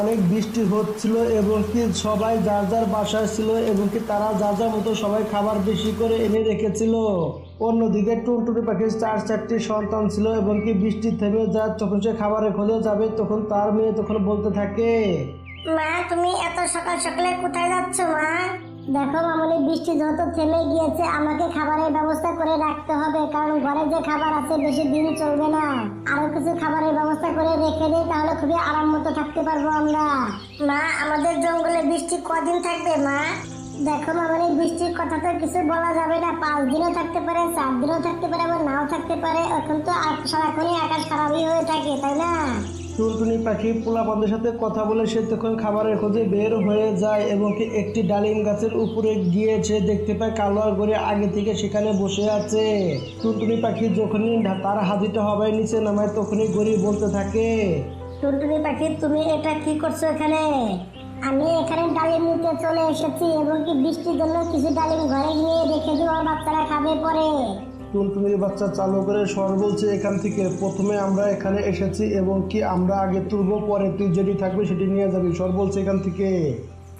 অনেক বৃষ্টি হচ্ছিল এবং কি সবাই যার যার বাসায় ছিল এবং কি তারা যার যার মতো সবাই খাবার বেশি করে এনে রেখেছিল। অন্যদিকে টুনটুনি পাখির চার চারটি সন্তান ছিল এবং কি বৃষ্টি থেমে যা যখন সে খাবারে খোঁজে যাবে, তখন তার মেয়ে তখন বলতে থাকে, মা, তুমি এত সকাল সকালে কোথায় যাচ্ছ, মা? দেখো মামনি, বৃষ্টি যত থেমে গিয়েছে, আমাকে খাবারের ব্যবস্থা করে রাখতে হবে, কারণ ঘরে যে খাবার আছে বেশি দিন চলবে না। আরও কিছু খাবারের ব্যবস্থা করে রেখে দিই তাহলে খুবই আরাম মতো থাকতে পারব আমরা। মা, আমাদের জঙ্গলে বৃষ্টি কদিন থাকবে, মা? দেখো মামনি, বৃষ্টির কথা তো কিছু বলা যাবে না। পাঁচ দিনও থাকতে পারে চার দিনও থাকতে পারে, আবার নাও থাকতে পারে। এখন তো সারাক্ষণই আকাশ খারাপই হয়ে থাকে, তাই না? টুনটুনি পাখি পোলা পোলাপানদের সাথে কথা বলে সে তখন খাবারের খোঁজে বের হয়ে যায় এবং একটি ডালিম গাছের উপরে গিয়ে সে দেখতে পায় কালো গড়ে আগে থেকে সেখানে বসে আছে। টুনটুনি পাখি যখনই তার হাজিটা হবে, নিচে নামায় তখনই গড়ি বলতে থাকে টুনটুনি পাখি, তুমি এটা কি করছ এখানে? আমি এখানে ডালিম নিতে চলে এসেছি এবং কি বৃষ্টির জন্য কিছু ডালিম ঘরে গিয়ে রেখে আর বাচ্চারা খাবে পরে। টুনটুনির বাচ্চা চালু করে স্বর বলছে এখান থেকে, প্রথমে আমরা এখানে এসেছি এবং কি আমরা আগে তুলবো, পরে তুই যেটি থাকবে সেটি নিয়ে যাবি। স্বর বলছে এখান থেকে।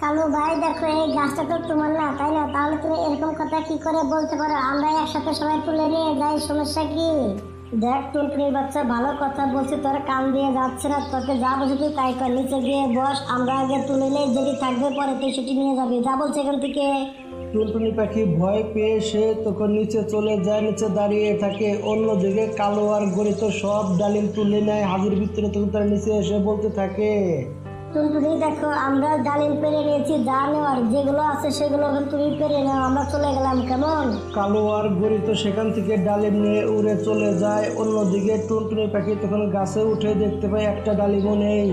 কালু ভাই, দেখো, এই গাছটা তো তোমার না, তাই না? তাহলে তুমি এরকম কথা কি করে বলতে পারো? আমরা একসাথে সবাই তুলে নিয়ে যাই, সমস্যা কি? দেখ, টুনটুনির বাচ্চা ভালো কথা বলছে, তোর কান দিয়ে যাচ্ছে না, তোকে যা বলছে তুই তাই কর। নিচে গিয়ে বস, আমরা আগে তুলে নিয়ে যেটি থাকবে, পরে তুই সেটি নিয়ে যাবি। যা বলছে এখান থেকে। টুনটুনি পাখি ভয় পেয়ে সে তখন নিচে চলে যায়, নিচে দাঁড়িয়ে থাকে। অন্যদিকে কালো আর গরিত সব ডালিম তুলে নেয়। হাজির ভিতরে তখন তার নিচে এসে বলতে থাকে টুনটুনি দেখো আমরা ডালিম পেরে নিয়েছি যা নেওয়ার যেগুলো আছে সেগুলো তুমি পেরে নাও আমরা চলে গেলাম কেমন? কালো আর গরিত সেখান থেকে ডালিম নিয়ে উড়ে চলে যায়। অন্যদিকে টুনটুনি পাখি তখন গাছে উঠে দেখতে পায় একটা ডালিমও নেই।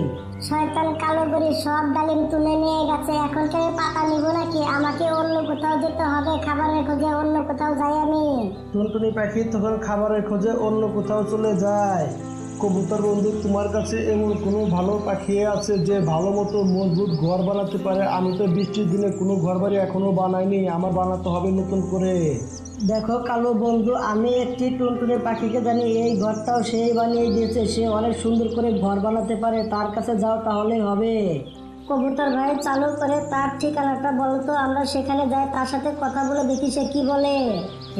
শয়তান কালো করে সব ডালিম তুলে নিয়ে গেছে এখন কি পাতা নিব নাকি? আমাকে অন্য কোথাও যেতে হবে খাবারের খোঁজে অন্য কোথাও যাই আমি। টুনটুনি পাখি তখন খাবারের খোঁজে অন্য কোথাও চলে যায়। কবুতর বন্ধু, তোমার কাছে এমন কোনো ভালো পাখি আছে যে ভালো মতো মজবুত ঘর বানাতে পারে? আমি তো বৃষ্টির দিনে কোনো ঘর বাড়ি এখনও বানাইনি, আমার বানাতে হবে নতুন করে। দেখো কালো বন্ধু, আমি একটি টুনটুনে পাখিকে জানি, এই ঘরটাও সেই বানিয়ে দিয়েছে, সে অনেক সুন্দর করে ঘর বানাতে পারে, তার কাছে যাও তাহলেই হবে। কবুতর ভাই চালু করে তার ঠিকানাটা বলতো আমরা সেখানে যাই তার সাথে কথা বলে দেখি সে কি বলে।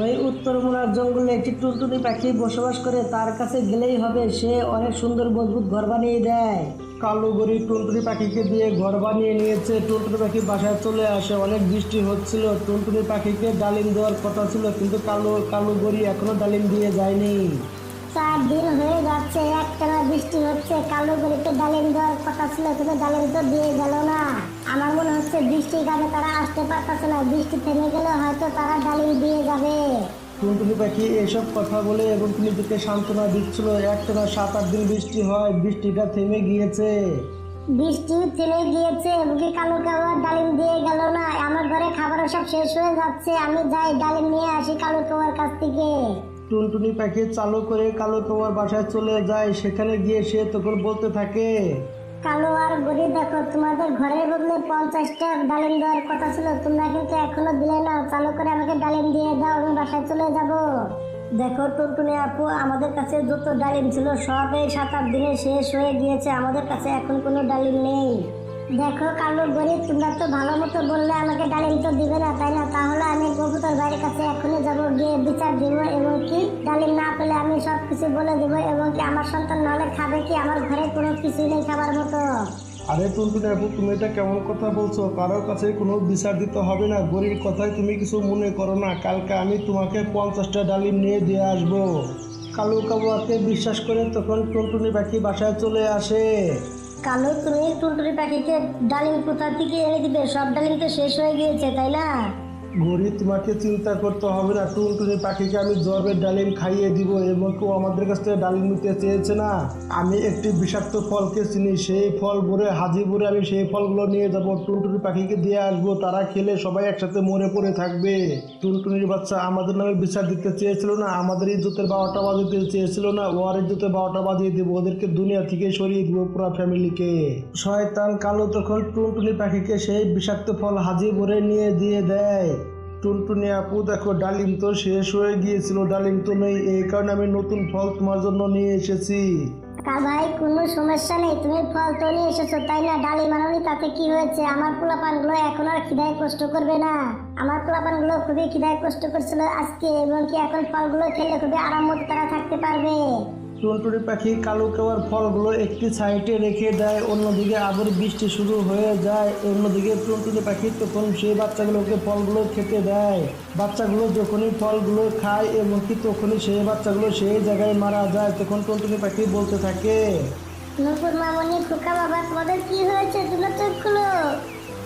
ওই উত্তরমোনার জঙ্গলে একটি টুনটুনি পাখি বসবাস করে তার কাছে গেলেই হবে সে অনেক সুন্দর মজবুত ঘর বানিয়ে দেয়। কালো গরি টুনটুনি পাখিকে দিয়ে ঘর বানিয়ে নিয়েছে টুনটুনি পাখি বাসায় চলে আসে অনেক বৃষ্টি হচ্ছিল টুনটুনি পাখিকে ডালিম দেওয়ার কথা ছিল কিন্তু কালো কালো গরি এখনও ডালিম দিয়ে যায়নি। চার দিন হয়ে যাচ্ছে একটানা বৃষ্টি হচ্ছে কালো গরিতে ডালিম দেওয়ার কথা ছিল কিন্তু ডালিম তো দিয়ে গেল না। আমার মনে হচ্ছে বৃষ্টির কারণে তারা আসতে পারতেছে না বৃষ্টি থেমে গেলে হয়তো তারা ডালিম দিয়ে যাবে। টুনটুনি পাখি এসব কথা বলে এবং নিজেকে সান্ত্বনা দিচ্ছিল একটানা সাত আট দিন বৃষ্টি হয় বৃষ্টিটা থেমে গিয়েছে। বৃষ্টি থেমে গিয়েছে বুকে কালো কালো ডালিম দিয়ে গেল না। আমার ঘরে খাবার সব শেষ হয়ে যাচ্ছে আমি যাই ডালিম নিয়ে আসি কালো কাওয়ার কাছ থেকে। টুনটুনি পাখি চালু করে কালো তোমার বাসায় চলে যায়। সেখানে গিয়ে সে তখন বলতে থাকে, কালো আর গরিব দেখো, তোমাদের ঘরের বদলে পঞ্চাশটা ডালিম দেওয়ার কথা ছিল। তোমরা কিন্তু এখনও দিলে না? চালু করে আমাকে ডালিম দিয়ে দাও, আমি বাসায় চলে যাব। দেখো, টুনটুনি আপু, আমাদের কাছে যত ডালিম ছিল, সব এই সাত আট দিনে শেষ হয়ে গিয়েছে। আমাদের কাছে এখন কোনো ডালিম নেই। দেখো কালো গরিব, তোমরা তো ভালো মতো বললে আমাকে ডালিম তো দিবে না, তাই না? তাহলে আমি কবুতর ভাইয়ের কাছে এখনই যাব, গিয়ে বিচার দিব এবং কি? ডালিম না পেলে আমি সব কিছু বলে দেবো এবং কি আমার সন্তান নাহলে খাবে কি? আমার ঘরে কোনো কিছুই নেই খাবার মতো। আরে টুনটুনি আপু তুমি এটা কেমন কথা বলছো? কারোর কাছে কোনো বিচার দিতে হবে না। গরির কথায় তুমি কিছু মনে করো না। কালকে আমি তোমাকে পঞ্চাশটা ডালিম নিয়ে দিয়ে আসব। কালু কাবুয়াকে বিশ্বাস করে তখন টুনটুনি বাকি বাসায় চলে আসে। কালো তুমি টুনটুনি পাখিকে ডালিম কোথা থেকে এনে দিবে? সব ডালিম তো শেষ হয়ে গিয়েছে, তাই না? ঘড়ি তোমাকে চিন্তা করতে হবে না। টুনটুনি পাখিকে আমি জবের ডালিম খাইয়ে দিব এবং কেউ আমাদের কাছ থেকে ডালিম নিতে চেয়েছে না। আমি একটি বিষাক্ত ফলকে চিনি, সেই ফল ভরে হাজিপুরে আমি সেই ফলগুলো নিয়ে যাব। টুনটুনি পাখিকে দিয়ে আসব, তারা খেলে সবাই একসাথে মরে পড়ে থাকবে। টুনটুনির বাচ্চা আমাদের নামে বিচার দিতে চেয়েছিল না, আমাদের ইজ্জতের বারোটা বাজিয়ে চেয়েছিল না, ওর ইজ্জতের বারোটা বাজিয়ে দেবো, ওদেরকে দুনিয়া থেকে সরিয়ে দিব পুরো ফ্যামিলিকে। শয়তান কালো তখন টুনটুনি পাখিকে সেই বিষাক্ত ফল হাজি ভরে নিয়ে দিয়ে দেয়। টুনটুনি আপু, দেখো, ডালিম তো শেষ হয়ে গিয়েছিল। ডালিম তো নেই এই কারণে আমি নতুন ফল তোমার জন্য নিয়ে এসেছি। কা ভাই কোনো সমস্যা নেই, তুমি ফল তো নিয়ে এসেছ, তাই না ডালি মাননি তাতে কি হয়েছে? আমার পোলাপানগুলো এখন আর খিদায় কষ্ট করবে না। আমার পোলাপানগুলো খুবই খিদায় কষ্ট করছিল আজকে, এবং কি এখন ফলগুলো খেলে খুবই আরাম তারা থাকতে পারবে। টুনটুনি পাখি কালো কাওয়ার ফলগুলো একটি সাইডে রেখে দেয় অন্যদিকে আবার বৃষ্টি শুরু হয়ে যায় অন্যদিকে টুনটুনি পাখি তখন সেই বাচ্চাগুলোকে ফলগুলো খেতে দেয়। বাচ্চাগুলো যখনই ফলগুলো খায় এবং কি তখনই সেই বাচ্চাগুলো সেই জায়গায় মারা যায় তখন টুনটুনি পাখি বলতে থাকে নুপুর মামনি খোকা বাবা তোমাদের কি হয়েছে? তোমরা চোখ খুলো।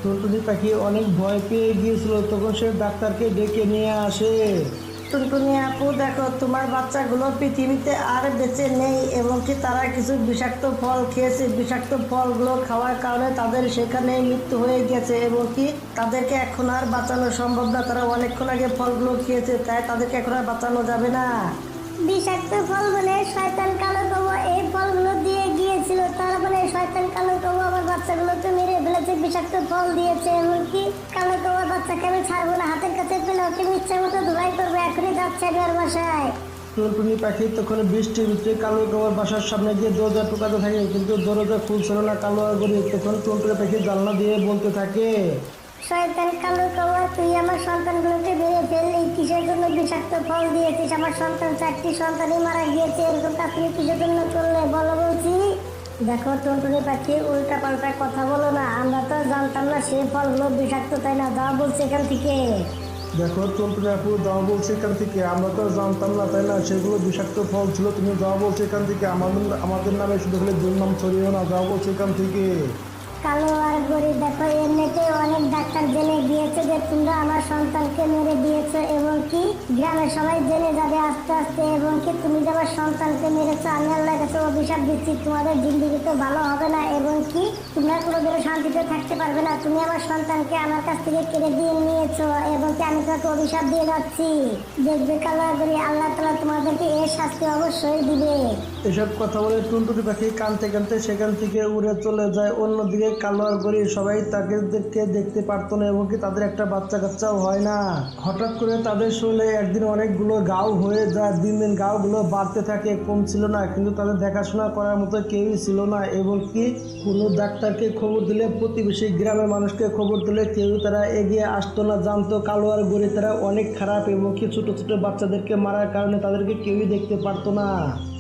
টুনটুনি পাখি অনেক ভয় পেয়ে গিয়েছিল তখন সে ডাক্তারকে ডেকে নিয়ে আসে। টুনটুনি আপু দেখো, তোমার বাচ্চাগুলো পৃথিবীতে আর বেঁচে নেই তারা কিছু বিষাক্ত ফল খেয়েছে। বিষাক্ত ফলগুলো খাওয়ার কারণে তাদের সেখানে মৃত্যু হয়ে গেছে এবং কি তাদেরকে এখন আর বাঁচানো সম্ভব না। তারা অনেকক্ষণ আগে ফলগুলো খেয়েছে, তাই তাদেরকে এখন আর বাঁচানো যাবে না। বিষাক্ত ফল বলে শয়তান কালো কবু এই ফলগুলো দিয়ে গিয়েছিল। তার বলে শয়তান কালো কবু আমার বাচ্চাগুলোকে মেরে ফেলেছে, বিষাক্ত ফল দিয়েছে। এমনকি কালো কবুর বাচ্চাকে আমি ছাড়বো ইচ্ছা মতো ধুলাই করব এখনই ওর বাসায়। টুনটুনি পাখি তখন বৃষ্টির ভিতরে কালো বাসার সামনে গিয়ে দরজা টোকাতে থাকে কিন্তু দরজা খুলছিল না কালো তখন টুনটুনি পাখি জানলা দিয়ে বলতে থাকে শয়তান কালো কবু তুই আমার সন্তানগুলোকে মেরে ফেললি কিসের জন্য বিষাক্ত ফল দিয়েছিস? আমার সন্তান চারটি সন্তানই মারা গিয়েছে এরকম তুমি কিসের জন্য করলে? বলো বলছি। দেখো টুনটুনি পাখি উল্টা পাল্টা কথা বলো না আমরা তো জানতাম না সেই ফলগুলো বিষাক্ত তাই না? যা বলছে এখান থেকে। দেখো টুনটুনি আপু দাও বলছে এখান থেকে। আমরা তো জানতাম না, তাই না? সেগুলো বিষাক্ত ফল ছিল তুমি যাও বলছে এখান থেকে। আমাদের আমাদের নামে শুধু খালি দুর্নাম ছড়িয়েও না, যাও বলছে এখান থেকে। কালো আর গরিব, দেখো, এমনিতে অনেক ডাক্তার জেনে গিয়েছে যে তোমরা আমার সন্তানকে মেরে দিয়েছ এবং কি? গ্রামের সবাই জেনে যাবে আস্তে আস্তে এবং কি তুমি যে আমার সন্তানকে মেরেছো, আমি আল্লাহর কাছে অভিশাপ দিচ্ছি, তোমাদের জিন্দগি তো ভালো হবে না এবং কি? তোমরা কোনো কোনোদিনও শান্তিতে থাকতে পারবে না। তুমি আমার সন্তানকে আমার কাছ থেকে কেড়ে দিয়ে নিয়েছো এবং কি আমি তোমাকে অভিশাপ দিয়ে যাচ্ছি। দেখবে কালো গরিব, আল্লাহ তালা তোমাদেরকে এর শাস্তি অবশ্যই দিবে। এসব কথা বলে টুনটুনি পাখি কানতে কানতে সেখান থেকে উড়ে চলে যায়, অন্যদিকে কালো আর গরি সবাই তাদেরকে দেখতে পারতো না এবং কি তাদের একটা বাচ্চা কাচ্চাও হয় না। হঠাৎ করে তাদের শরীরে একদিন অনেকগুলো গাও হয়ে যায়, দিন দিন গাওগুলো বাড়তে থাকে কমছিল না। কিন্তু তাদের দেখাশোনা করার মতো কেউই ছিল না এবং কি কোনো ডাক্তারকে খবর দিলে, প্রতিবেশী গ্রামের মানুষকে খবর দিলে কেউ তারা এগিয়ে আসতো না, জানতো কালো আর গরি তারা অনেক খারাপ এবং কি ছোট ছোট বাচ্চাদেরকে মারার কারণে তাদেরকে কেউই দেখতে পারতো না।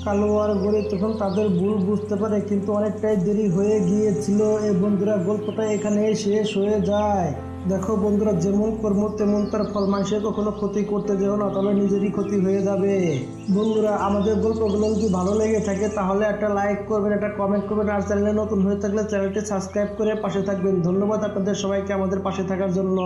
কালো আর গড়ে তখন তাদের ভুল বুঝতে পারে, কিন্তু অনেকটাই দেরি হয়ে গিয়েছিল বন্ধুরা, গল্পটা এখানে শেষ হয়ে যায়। দেখো বন্ধুরা, যেমন কর্ম, তেমন তার ফল। মানুষের কখনো ক্ষতি করতে যেও না তাহলে নিজেরই ক্ষতি হয়ে যাবে। বন্ধুরা, আমাদের গল্পগুলো যদি ভালো লেগে থাকে, তাহলে একটা লাইক করবেন, একটা কমেন্ট করবেন, আর চ্যানেলে নতুন হয়ে থাকলে চ্যানেলটি সাবস্ক্রাইব করে পাশে থাকবেন। ধন্যবাদ আপনাদের সবাইকে আমাদের পাশে থাকার জন্য।